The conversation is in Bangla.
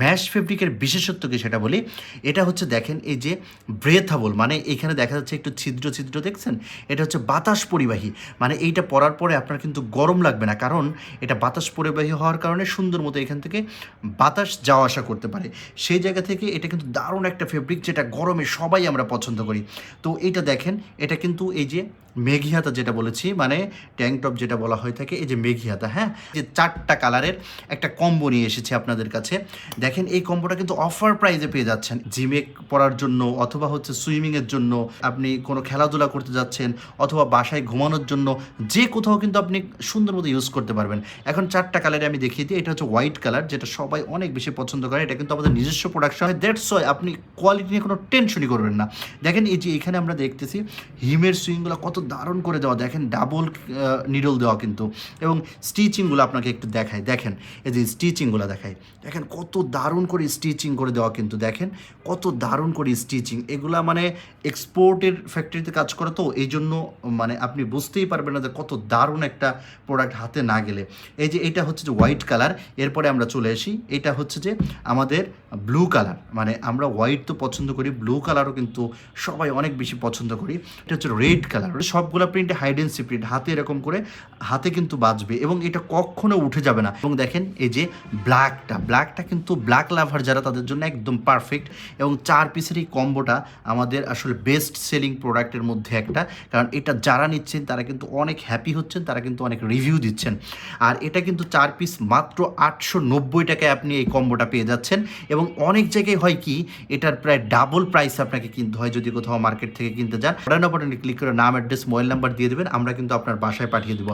ম্যাশ ফেব্রিকের বিশেষত্ব কি সেটা বলি? এটা হচ্ছে দেখেন এই যে ব্রেথাবল মানে এখানে দেখা যাচ্ছে একটু ছিদ্র ছিদ্র, দেখছেন? এটা হচ্ছে বাতাস পরিবাহী মানে এইটা পরার পরে আপনার কিন্তু গরম লাগবে না, কারণ এটা বাতাস পরিবাহী হওয়ার কারণে সুন্দর মতো এখান থেকে বাতাস যাওয়া আসা করতে পারে। সেই জায়গা থেকে এটা কিন্তু দারুণ একটা ফেব্রিক যেটা গরমে সবাই আমরা পছন্দ করি। তো এইটা দেখেন, এটা কিন্তু এই যে মেঘিহাতা যেটা বলেছি মানে ট্যাঙ্ক টপ যেটা বলা হয়ে থাকে, এই যে মেঘিহাতা হ্যাঁ? যে চারটা কালারের একটা কম্বো নিয়ে এসেছে আপনাদের কাছে। দেখেন, এই কম্বোটা কিন্তু অফার প্রাইজে পেয়ে যাচ্ছেন। জিমে পড়ার জন্য অথবা হচ্ছে সুইমিংয়ের জন্য আপনি কোনো খেলাধুলা করতে যাচ্ছেন অথবা বাসায় ঘুমানোর জন্য যে কোথাও কিন্তু আপনি সুন্দর মতো ইউজ করতে পারবেন। এখন চারটা কালারে আমি দেখিয়ে দিই। এটা হচ্ছে হোয়াইট কালার যেটা সবাই অনেক বেশি পছন্দ করে। এটা কিন্তু আমাদের নিজস্ব প্রোডাকশন দ্যাটস ওয়াই আপনি কোয়ালিটি নিয়ে কোনো টেনশনই করবেন না। দেখেন, এই যে এখানে আমরা দেখতেছি হিমের সুইংগুলো কত দারুণ করে দেওয়া, দেখেন ডাবল নিডল দেওয়া কিন্তু। এবং স্টিচিংগুলো আপনাকে একটু দেখায় দেখেন, এই যে স্টিচিংগুলো দেখায় দেখেন কত দারুণ করে স্টিচিং করে দেওয়া কিন্তু, দেখেন, কত দারুণ করে স্টিচিং এগুলা মানে এক্সপোর্টের ফ্যাক্টরিতে কাজ করে তো, এই জন্য মানে আপনি বুঝতেই পারবেন না যে কত দারুণ একটা প্রোডাক্ট হাতে না গেলে। এই যে এটা হচ্ছে যে হোয়াইট কালার এরপরে আমরা চলে আসি। এটা হচ্ছে যে আমাদের ব্লু কালার মানে আমরা হোয়াইট তো পছন্দ করি ব্লু কালারও কিন্তু সবাই অনেক বেশি পছন্দ করি। এটা হচ্ছে রেড কালার সবগুলো প্রিন্টে হাইডেন্সি প্রিন্ট হাতে এরকম করে, হাতে কিন্তু বাঁচবে এবং এটা কখনো উঠে যাবে না। এবং দেখেন, এই যে ব্ল্যাকটা ব্ল্যাকটা কিন্তু ব্ল্যাক লাভার যারা, তাদের জন্য একদম পারফেক্ট এবং চার পিসের এই কম্বোটা আমাদের আসলে বেস্ট সেলিং প্রোডাক্টের মধ্যে একটা। কারণ এটা যারা নিচ্ছেন, তারা কিন্তু অনেক হ্যাপি হচ্ছেন, তারা কিন্তু অনেক রিভিউ দিচ্ছেন। আর এটা কিন্তু চার পিস মাত্র আটশো নব্বই টাকায় আপনি এই কম্বোটা পেয়ে যাচ্ছেন। এবং অনেক জায়গায় হয় কি, এটার প্রায় ডাবল প্রাইস আপনাকে কিনতে হয়। যদি কোথাও মার্কেট থেকে কিনতে যান অর্ডার ক্লিক করে নাম অ্যাড্রেস মোবাইল নাম্বার দিয়ে দেবেন আমরা কিন্তু আপনার বাসায় পাঠিয়ে দেবো।